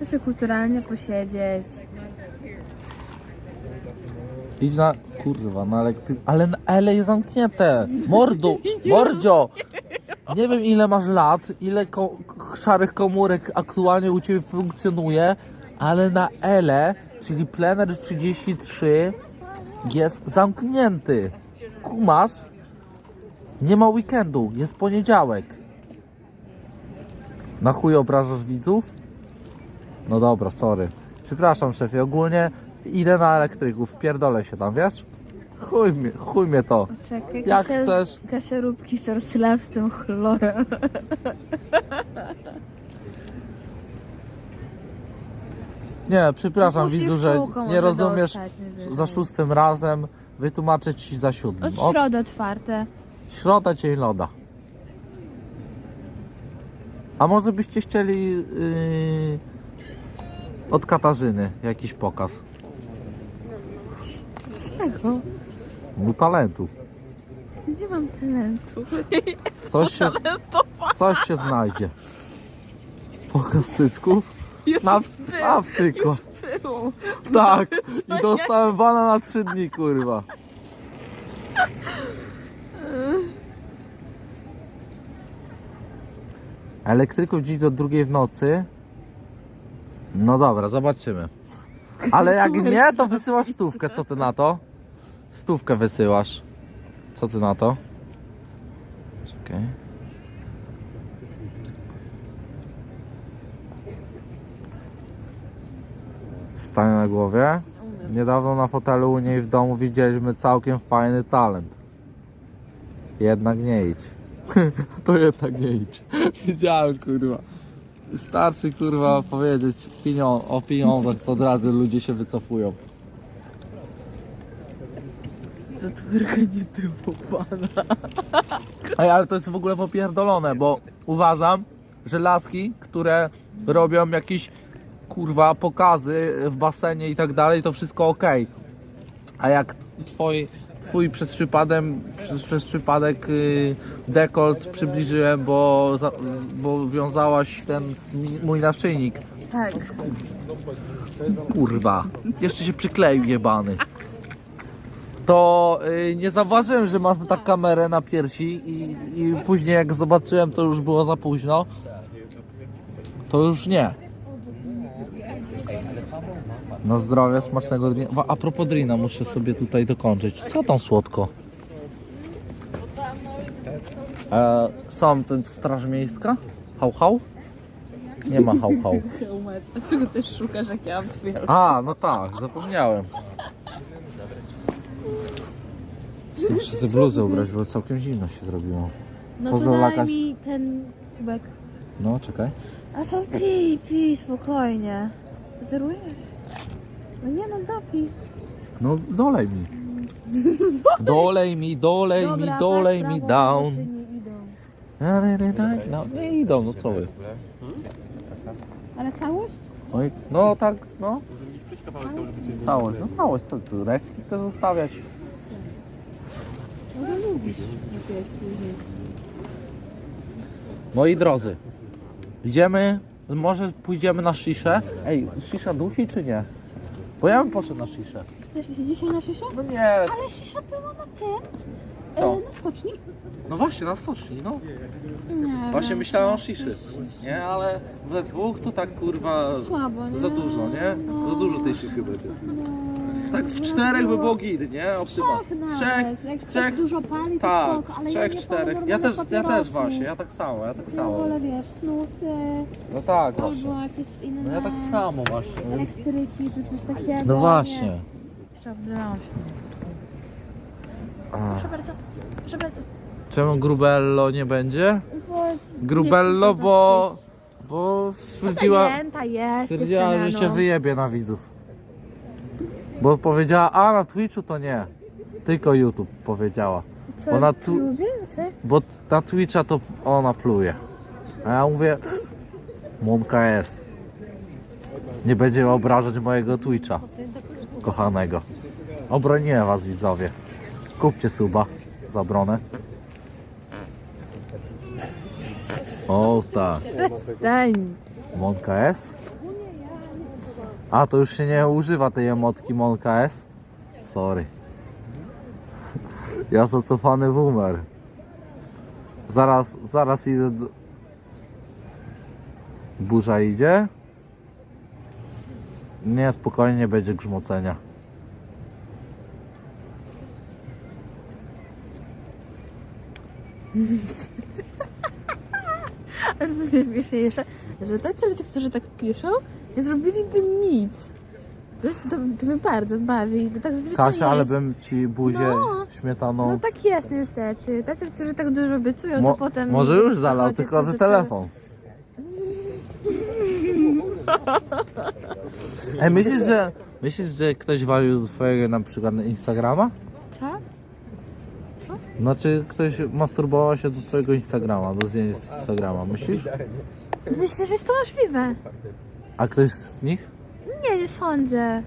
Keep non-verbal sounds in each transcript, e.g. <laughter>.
Chcę kulturalnie posiedzieć. Idź na... Kurwa, elektryk... Ale na L jest zamknięte! Mordu! Mordzio! Nie wiem ile masz lat, ile ko szarych komórek aktualnie u Ciebie funkcjonuje, ale na L, czyli plener 33 jest zamknięty. Kumasz? Nie ma weekendu, jest poniedziałek. Na chuj obrażasz widzów? No dobra, sorry. Przepraszam szefie, ogólnie idę na elektryków, pierdolę się tam, wiesz? Chuj mnie, chuj mnie to. Czekaj, Jak Kasia- chcesz. Kasia Róbki Sorslab z tym chlorem. Nie, przepraszam Puścij widzu, że kółko nie może rozumiesz za szóstym razem. Wytłumaczę ci za siódmym. O, środy otwarte. środa dzień loda. A może byście chcieli yy, od Katarzyny jakiś pokaz? Czego? No talentu. Nie mam talentu. <laughs> Coś się, coś się znajdzie. Pokaz cycków? Na, na przykład. Było. Tak. I dostałem bana na trzy dni, kurwa. Elektryków dziś do drugiej w nocy. No dobra, zobaczymy. Ale jak nie, to wysyłasz stówkę. Co ty na to? Stówkę wysyłasz. Co ty na to? Czekaj. Stanie na głowie. Niedawno na fotelu u niej w domu widzieliśmy całkiem fajny talent. Jednak nie idź. <laughs> to jednak nie idź. <laughs> Wiedziałem kurwa. Starczy kurwa powiedzieć pienią- o pieniądzach, to od razu ludzie się wycofują. Za twórkę nie było pana. Ej, ale to jest w ogóle popierdolone, bo uważam, że laski, które robią jakieś kurwa pokazy w basenie i tak dalej, to wszystko ok. A jak twoi, twój przez przypadem, przez, przez przypadek y, dekolt przybliżyłem, bo, za, bo wiązałaś ten mi- mój naszyjnik. Tak. Kurwa, jeszcze się przykleił jebany. To y, nie zauważyłem, że masz tak kamerę na piersi i, i później jak zobaczyłem, to już było za późno. To już nie. Na zdrowie, smacznego drina. A propos drina, muszę sobie tutaj dokończyć. Co tam słodko? E, są ten straż miejska? Hał, hał? Nie ma hał, hał. A czego też szukasz, jak ja mam twoją A, no tak, zapomniałem. Muszę sobie bluzę ubrać, bo całkiem zimno się zrobiło. No to daj jakaś- mi ten kubek. No, czekaj. A to pij, pij spokojnie. Zerujesz? No nie no, dopij. No, dolej mi. Dolej mi, dolej mi, Dobra, dolej patrz, mi prawo, down. czy nie idą. No, nie idą, no co wy. Ale całość? No, i, no tak, no. Całość, no całość, co tu, resztki chcesz zostawiać? No to lubisz. Później. Moi drodzy, idziemy, może pójdziemy na sziszę. Ej, sisza dusi czy nie? Bo ja bym poszedł na sziszę. Chcesz się dzisiaj na szyszę? No nie, Ale szysza była na tym. Co? E, na stoczni? no właśnie, na stoczni, no. Nie. Właśnie wiem, myślałem o sziszy. Nie, ale we dwóch to tak kurwa Słabo, nie? za dużo, nie? No. Za dużo tej szyszy będzie. No. Tak w czterech by było git, nie? Optyma. Trzech nawet. Trzech, Jak trzech, dużo pali, to tak, spoko, ale trzech, ja nie czterech. Ja też, ja też papierosów. właśnie, ja tak samo, ja tak Ja samo. wolę, wiesz, snusy, No tak, właśnie. jakieś inne No ja tak samo właśnie. elektryki, czy coś takiego. No właśnie. Nie. Jeszcze się. Proszę bardzo, proszę bardzo. Czemu Grubello nie będzie? Bo Grubello, bo... Bo stwierdziła, Zajęta jest stwierdziła, dziewczyna, że się no. wyjebie na widzów. Bo powiedziała, a na Twitchu to nie. Tylko YouTube powiedziała. Co, bo na tu- lubię, czy? Bo na Twitcha to ona pluje. A ja mówię, Monka jest. Nie będzie obrażać mojego Twitcha. Kochanego. Obroniłem was widzowie. Kupcie suba za obronę. O tak. Monka jest? A, to już się nie używa tej emotki Monka S? Sorry. Ja zacofany boomer. Zaraz, zaraz idę do... Burza idzie? Nie, spokojnie będzie grzmocenia. <laughs> Ale śmieszniejsze, że tacy ludzie, którzy tak piszą, nie zrobiliby nic. To, jest, to, to mnie bardzo bawi. Bo tak zazwyczaj Kasia, ale bym ci buzię No. śmietaną... No tak jest niestety. Tacy, którzy tak dużo obiecują, Mo- to potem... może już zalał, przychodzi tylko że telefon. Ej, myślisz, że, myślisz, że ktoś walił do twojego na przykład Instagrama? Co? Znaczy ktoś masturbował się do twojego Instagrama, do zdjęć z Instagrama, myślisz? Myślę, że jest to możliwe. A ktoś z nich? Nie, nie sądzę.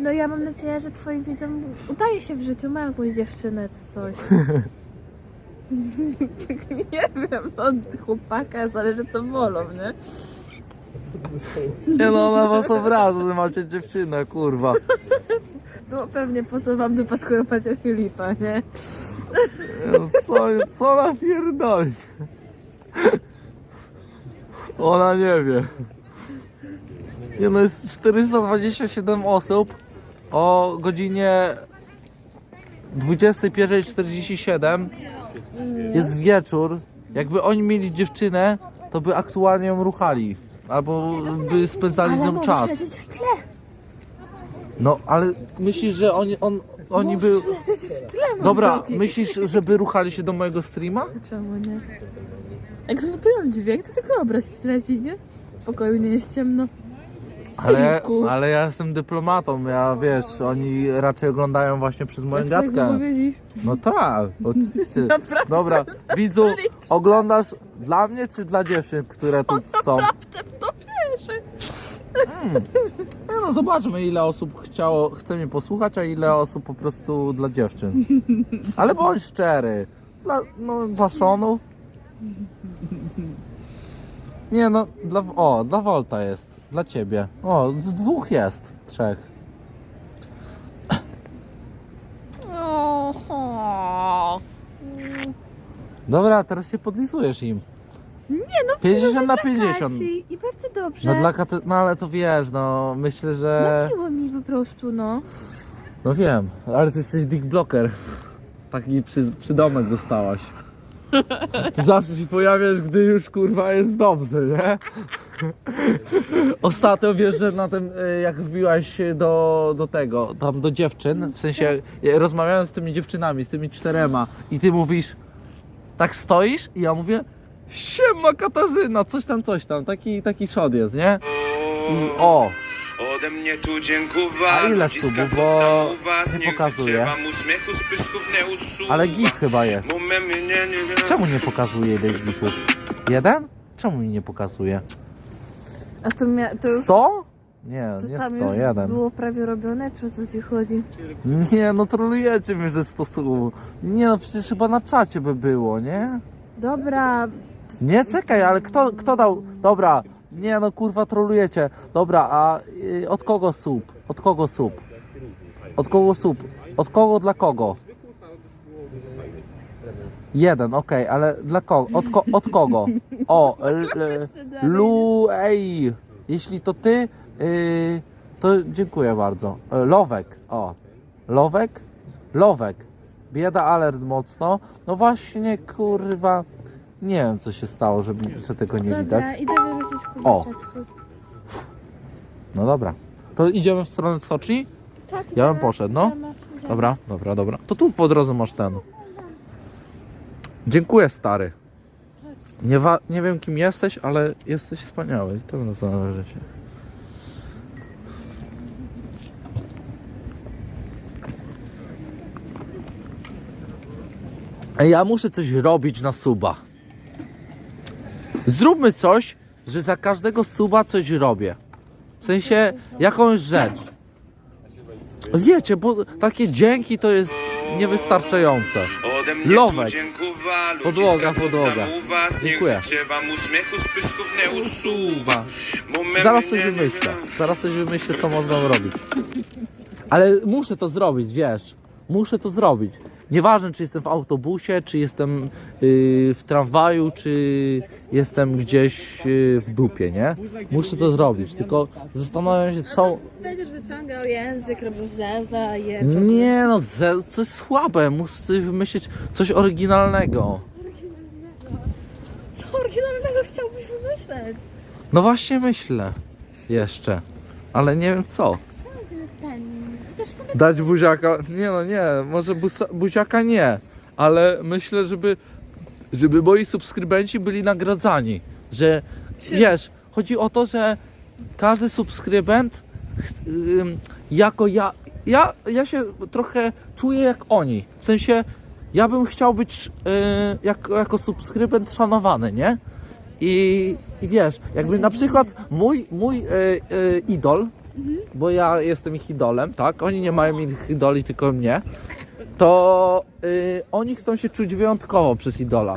No ja mam nadzieję, że twoim widzom udaje się w życiu, mają jakąś dziewczynę czy coś. <laughs> nie wiem, no od chłopaka zależy co wolą, nie? Nie no, ona was obraza, że macie dziewczynę, kurwa. No pewnie po co wam dupa, skoro macie Filipa, nie? No, Co, co ona pierdoli? Ona nie wie. Nie no, jest 427 osób o godzinie 21.47 jest wieczór. Jakby oni mieli dziewczynę, to by aktualnie ją ruchali. Albo by spędzali z nią możesz czas. lecieć w tle. No, ale myślisz, że oni, on, oni by... Lecieć w tle, Dobra, drogi. myślisz, żeby ruchali się do mojego streama? Czemu nie? Jak zmutują dźwięk, to tylko obraz ci leci, nie? W pokoju nie jest ciemno. Ale, Filipku. ale ja jestem dyplomatą, ja wiesz, oni raczej oglądają właśnie przez moją gadkę. No tak, oczywiście. <laughs> Naprawdę? Dobra, widzu, oglądasz dla mnie czy dla dziewczyn, które tu są? Naprawdę w to wierzę. No, no zobaczmy ile osób chciało, chce mnie posłuchać, a ile osób po prostu dla dziewczyn. <laughs> Ale bądź szczery. Dla, no, dla szonów. Nie no, dla, o, dla Volta jest. Dla ciebie. O, z dwóch jest. Trzech. Dobra, teraz się podlisujesz im. Nie no, 50 na dla 50. Kasi I bardzo dobrze. No dla kate... No ale to wiesz, no myślę, że... No miło mi po prostu, no. No wiem, ale ty jesteś dick blocker. Taki przy, przydomek dostałaś. <laughs> Zawsze się pojawiasz, gdy już kurwa jest dobrze, nie? <laughs> Ostatnio wiesz, że na tym, y, jak wbiłaś do, do tego, tam do dziewczyn, w sensie rozmawiałem z tymi dziewczynami, z tymi czterema i ty mówisz, tak stoisz i ja mówię, siema Katarzyna, coś tam, coś tam, taki, taki shot jest, nie? I o, Ode mnie tu dziękuję. A ile subów? Bo nie pokazuje. ale gif chyba jest. Czemu nie pokazuje ile gifów? Jeden? Czemu mi nie pokazuje? A to, mia- to już 100? Nie, to nie tam 100, już jeden. było prawie robione, czy o co ci chodzi? Nie, no trolujecie mnie, że 100 subów. Nie no, przecież chyba na czacie by było, nie? Dobra, Nie, czekaj, ale kto, kto dał... Dobra, nie no kurwa trolujecie. Dobra, a y, od kogo sub? Od kogo sub? Od kogo sub? Od kogo dla kogo? Jeden, okej, ale dla kogo? Od, ko, od kogo? O, l, <laughs> l, Lu, ej, jeśli to ty, y, to dziękuję bardzo. E, Lowek, o, Lowek? Lowek. Bieda alert mocno. No właśnie, kurwa, nie wiem co się stało, że, że tego nie dobra, widać. idę wyrzucić O. No dobra. To idziemy w stronę Stoczni? Tak, Ja bym idziemy, poszedł, no. Dobra, dobra, dobra. To tu po drodze masz ten. Dziękuję, stary. Nie, wa- nie wiem, kim jesteś, ale jesteś wspaniały. To na zależy się. Ej, ja muszę coś robić na suba. Zróbmy coś, że za każdego suba coś robię. W sensie, jakąś rzecz. Wiecie, bo takie dzięki to jest niewystarczające. Ode mnie Lowek. tu Podłoga, podłoga. tam u was? Niech Dziękuję. życie wam uśmiechu z pyszków nie usuwa. Bo me zaraz coś wymyślę. Zaraz coś wymyślę, co można robić. Ale muszę to zrobić, wiesz. Muszę to zrobić. Nieważne, czy jestem w autobusie, czy jestem yy, w tramwaju, czy jestem gdzieś yy, w dupie, nie? Muszę to zrobić. Tylko zastanawiam się, co. Będziesz wyciągał język, robił zeza, je. Nie no, ze- to jest słabe. Muszę wymyślić coś oryginalnego. Co oryginalnego chciałbyś wymyśleć? No właśnie myślę. Jeszcze. Ale nie wiem co. Dać buziaka? Nie no nie, może busa, buziaka nie. Ale myślę, żeby, żeby moi subskrybenci byli nagradzani. Że wiesz, chodzi o to, że każdy subskrybent ym, jako ja, ja, ja się trochę czuję jak oni. W sensie ja bym chciał być yy, jako, jako subskrybent szanowany, nie? I, I wiesz, jakby na przykład mój, mój e, e, idol, bo ja jestem ich idolem, tak? Oni nie mają innych idoli, tylko mnie. To e, oni chcą się czuć wyjątkowo przez idola.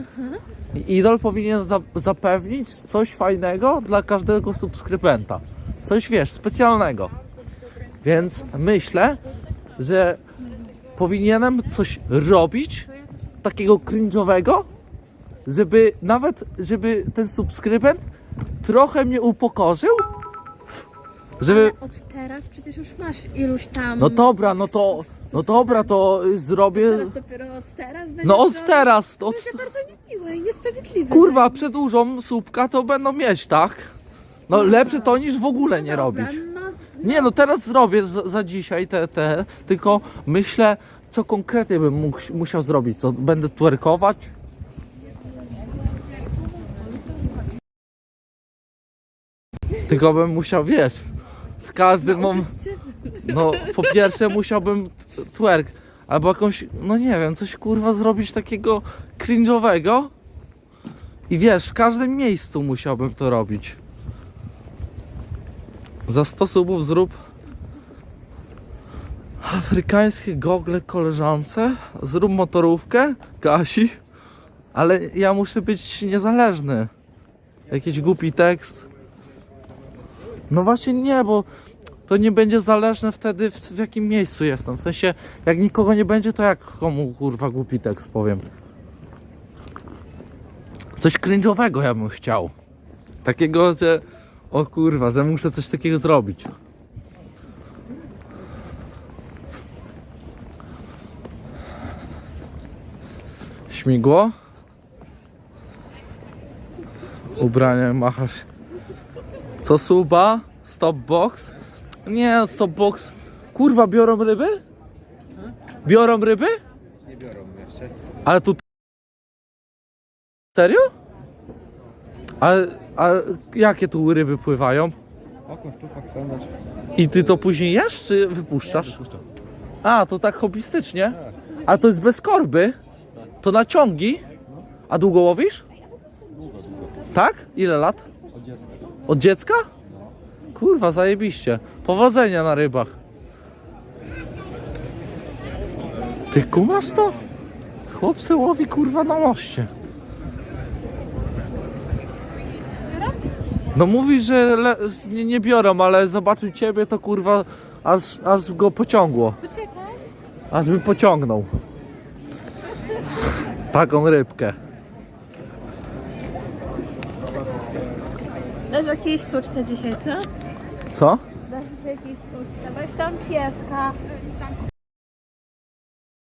Idol powinien za, zapewnić coś fajnego dla każdego subskrybenta. Coś wiesz, specjalnego. Więc myślę, że powinienem coś robić takiego cringe'owego, żeby nawet, żeby ten subskrybent trochę mnie upokorzył, żeby... Ale od teraz przecież już masz iluś tam. No dobra, no to, no dobra, to y, zrobię... Teraz dopiero od teraz będziesz No od robił? teraz, To od... jest bardzo niemiłe i niesprawiedliwe. Kurwa, przedłużą słupka, to będą mieć, tak? No lepsze to niż w ogóle nie Dobra, robić. No, Nie no, teraz zrobię za, za dzisiaj te, te, tylko myślę, co konkretnie bym mógł, musiał zrobić, co będę twerkować? Tylko bym musiał, wiesz, w każdym momencie, no po pierwsze musiałbym twerk, albo jakąś, no nie wiem, coś kurwa zrobić takiego cringe'owego i wiesz, w każdym miejscu musiałbym to robić. Za 100 subów zrób afrykańskie gogle koleżance, zrób motorówkę, Kasi, ale ja muszę być niezależny. Jakiś głupi tekst. No właśnie nie, bo to nie będzie zależne wtedy w, w jakim miejscu jestem. W sensie, jak nikogo nie będzie, to jak komu kurwa głupi tekst powiem. Coś cringe'owego ja bym chciał. Takiego, że o kurwa, że muszę coś takiego zrobić. Śmigło. Ubranie machasz. Co suba? Stop box? Nie, stop box. Kurwa, biorą ryby? Biorą ryby? Nie biorą jeszcze. Ale tu. Serio? Ale, a jakie tu ryby pływają? Okon, szczupak, sandaż. I ty to później jesz, czy wypuszczasz? A, to tak hobbystycznie? A to jest bez korby? To na ciągi? A długo łowisz? Tak? Ile lat? Od dziecka. Od dziecka? Kurwa, zajebiście. Powodzenia na rybach. Ty kumasz to? Chłop se łowi kurwa na moście. No mówi, że le- nie, nie biorą, ale zobaczył ciebie to kurwa aż, aż go pociągło. Poczekaj. Aż by pociągnął. Taką rybkę. Dasz jakieś sztuczce dzisiaj, co? Co? Jakieś sztuczce, bo chciałam pieska.